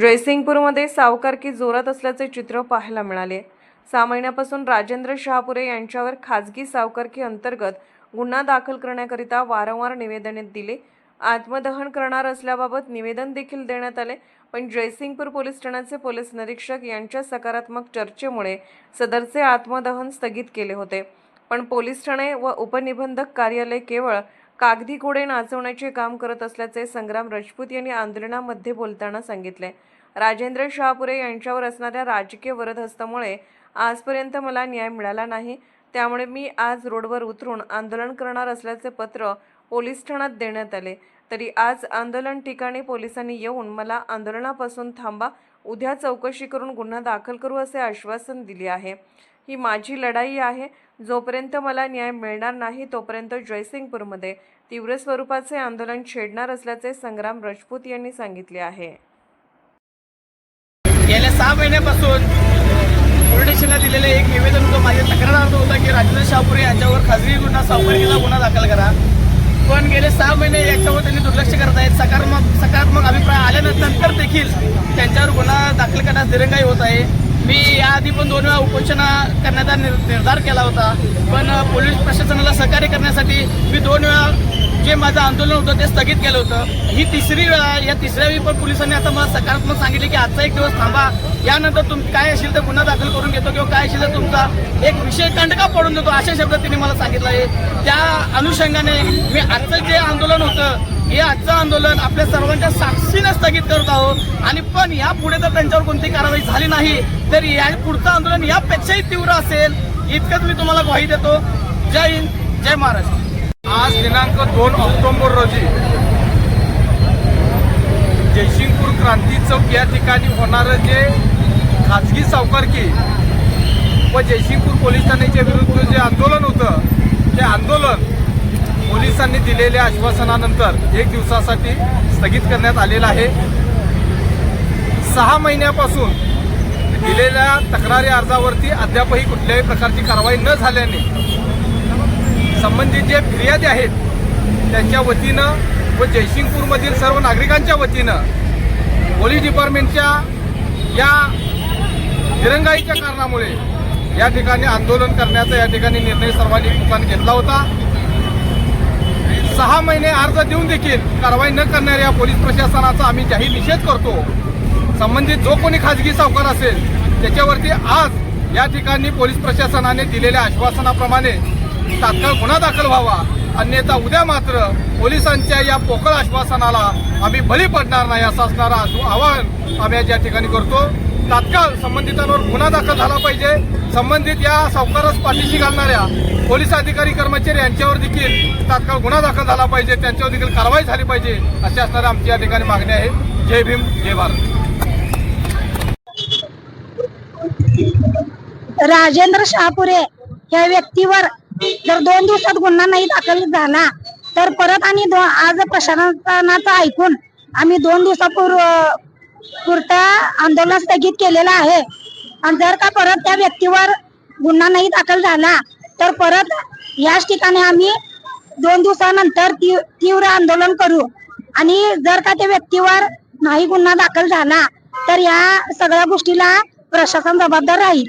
जयसिंगपूरमध्ये सावकारकी जोरात असल्याचे चित्र पाहायला मिळाले. सहा महिन्यापासून राजेंद्र शहापुरे यांच्यावर खाजगी सावकारकी अंतर्गत गुन्हा दाखल करण्याकरिता वारंवार निवेदने दिले. आत्मदहन करणार असल्याबाबत निवेदन देखील देण्यात आले पण जयसिंगपूर पोलीस ठाण्याचे पोलीस निरीक्षक यांच्या सकारात्मक चर्चेमुळे सदरचे आत्मदहन स्थगित केले होते. पण पोलीस ठाणे व उपनिबंधक कार्यालय केवळ कागदी घोडे नाचवण्याचे काम करत असल्याचे संग्राम राजपूत यांनी आंदोलनामध्ये बोलताना सांगितले. राजेंद्र शहापुरे यांच्यावर असणाऱ्या राजकीय वरदहस्तामुळे आजपर्यंत मला न्याय मिळाला नाही. त्यामुळे मी आज रोडवर उतरून आंदोलन करणार असल्याचे पत्र पोलीस ठाण्यात देण्यात आले. तरी आज आंदोलन ठिकाणी पोलिसांनी येऊन मला आंदोलनापासून थांबा उद्या चौकशी करून गुन्हा दाखल करू असे आश्वासन दिले आहे. ही माझी लढाई आहे. जोपर्यंत मला न्याय मिळणार नाही तोपर्यंत जयसिंगपूरमध्ये तीव्र स्वरूपाचे आंदोलन छेडणार असल्याचे संग्राम राजपूत यांनी सांगितले आहे. गेल्या सहा महिन्यापासून पोलीस स्टेशनला दिलेलं एक निवेदन होतं. माझ्या तक्रारार्थ होतं की राजेंद्र शाहपुरे यांच्यावर खाजगी गुन्हा सावकारीचा गुन्हा दाखल करा. पण गेले सहा महिने याच्यावर त्यांनी दुर्लक्ष करत आहेत. सकारात्मक सकारात्मक अभिप्राय आल्यानंतर देखील त्यांच्यावर गुन्हा दाखल करण्यास दिरंगाई होत आहे. मी याआधी पण दोन वेळा उपोषण करण्याचा निर निर्धार केला होता. पण पोलीस प्रशासनाला सहकार्य करण्यासाठी मी दोन वेळा जे माझं आंदोलन होतं ते स्थगित केलं होतं. ही तिसरी वेळा या तिसऱ्या वेळी पण पोलिसांनी आता मला सकारात्मक सांगितले की आजचा एक दिवस थांबा. यानंतर तुम काय असेल तर गुन्हा दाखल करून घेतो किंवा काय असेल तर तुमचा एक विषय कंडका पडून देतो अशा शब्दात तिने मला सांगितलं आहे. त्या अनुषंगाने मी आजचं जे आंदोलन होतं हे आजचं आंदोलन आपल्या सर्वांच्या साक्षीने स्थगित करत आहोत. आणि पण यापुढे जर त्यांच्यावर कोणती कारवाई झाली नाही. तर या पुढचं आंदोलन यापेक्षाही तीव्र असेल इतकंच मी तुम्हाला ग्वाही देतो. जय हिंद जय महाराष्ट्र. आज दिनांक दोन ऑक्टोबर रोजी जयसिंगपूर क्रांती चौक या ठिकाणी होणारं जे खाजगी सावकारकी व जयसिंगपूर पोलीस ठाण्याच्या विरुद्ध जे आंदोलन होतं ते आंदोलन पोलिसांनी दिलेल्या आश्वासनानंतर एक दिवसासाठी स्थगित करण्यात आलेलं आहे. सहा महिन्यापासून दिलेल्या तक्रारी अर्जावरती अद्यापही कुठल्याही प्रकारची कारवाई न झाल्याने संबंधित जे फिर्यादी आहेत त्यांच्या वतीनं व जयसिंगपूरमधील सर्व नागरिकांच्या वतीनं पोलीस डिपार्टमेंटच्या या दिरंगाईच्या कारणामुळे या ठिकाणी आंदोलन करण्याचा या ठिकाणी निर्णय सर्वांनी लोकांनी घेतला होता. सहा महिने अर्ज देऊन देखील कारवाई न करणाऱ्या पोलीस प्रशासनाचा आम्ही जाहीर निषेध करतो. संबंधित जो कोणी खाजगी सावकार असेल त्याच्यावरती आज या ठिकाणी पोलीस प्रशासनाने दिलेल्या आश्वासनाप्रमाणे तात्काळ गुन्हा दाखल व्हावा. अन्यथा उद्या मात्र पोलिसांच्या या पोकळ आश्वासनाला आम्ही बळी पडणार नाही असं असणारं आवाहन आम्ही आज या ठिकाणी करतो. तात्काळ संबंधितांवर गुन्हा दाखल झाला पाहिजे. संबंधित या सावकारास पाठीशी घालणाऱ्या पोलीस अधिकारी कर्मचारी यांच्यावर देखील तात्काळ गुन्हा दाखल झाला पाहिजे. त्यांच्यावर देखील कारवाई झाली पाहिजे अशी असणारी आमची या ठिकाणी मागणी आहे. जय भीम जय भारत. राजेंद्र शहापुरे या व्यक्तीवर जर दोन दिवसात गुन्हा नाही दाखल झाला तर परत आणि आज प्रशासनाचं ऐकून आम्ही दोन दिवसापूर्व पुरता आंदोलन स्थगित केलेलं आहे. आणि जर का परत त्या व्यक्तीवर गुन्हा नाही दाखल झाला तर परत याच ठिकाणी आम्ही दोन दिवसानंतर ती- तीव्र आंदोलन करू. आणि जर का त्या व्यक्तीवर नाही गुन्हा दाखल झाला तर या सगळ्या गोष्टीला प्रशासन जबाबदार राहील.